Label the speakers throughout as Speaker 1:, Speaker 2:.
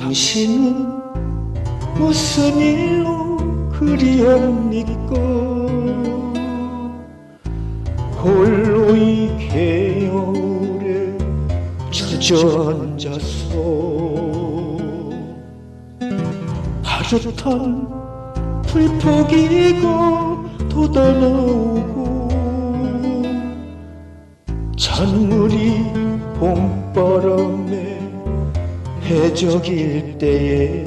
Speaker 1: 당신은 무슨 일로 그리옵니까? 홀로 이 개울에 주저앉아서 파릇한 불포기가 돋아나오고 잔물이 봄바람에 해적일 때에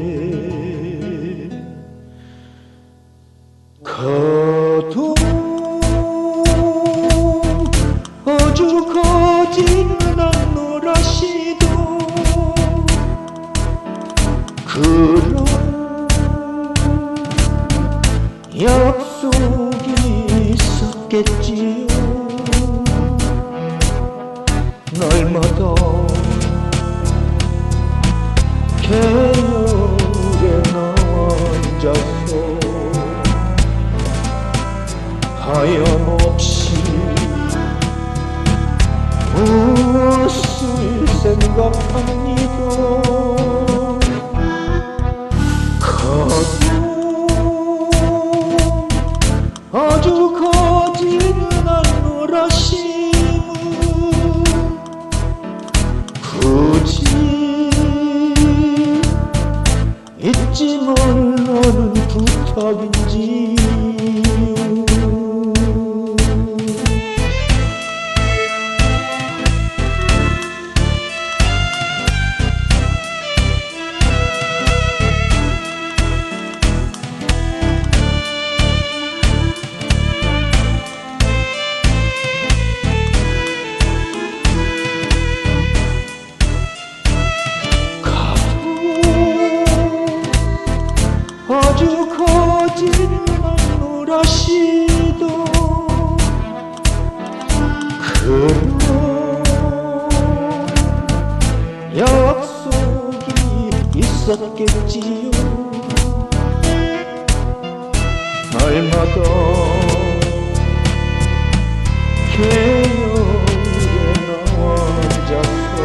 Speaker 1: 아주 거지는 않노라시도 그런 약속이 있었겠지요. 날마다 개울에 앉아서 하염없이 무엇을 생각합니다 부탁인 않노라시도 그런 약속이 있었겠지요. 날마다 개울에 앉아서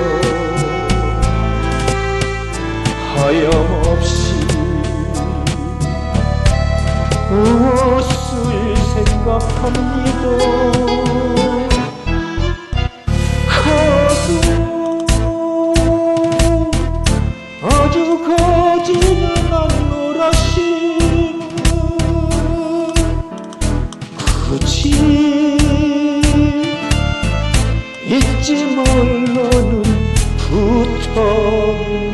Speaker 1: 하염없이 생각합니다 가도 아주 거지는 않노라심은 굳이 잊지 말라는 부탁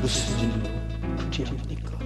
Speaker 1: 무슨 일로 그리 합니까?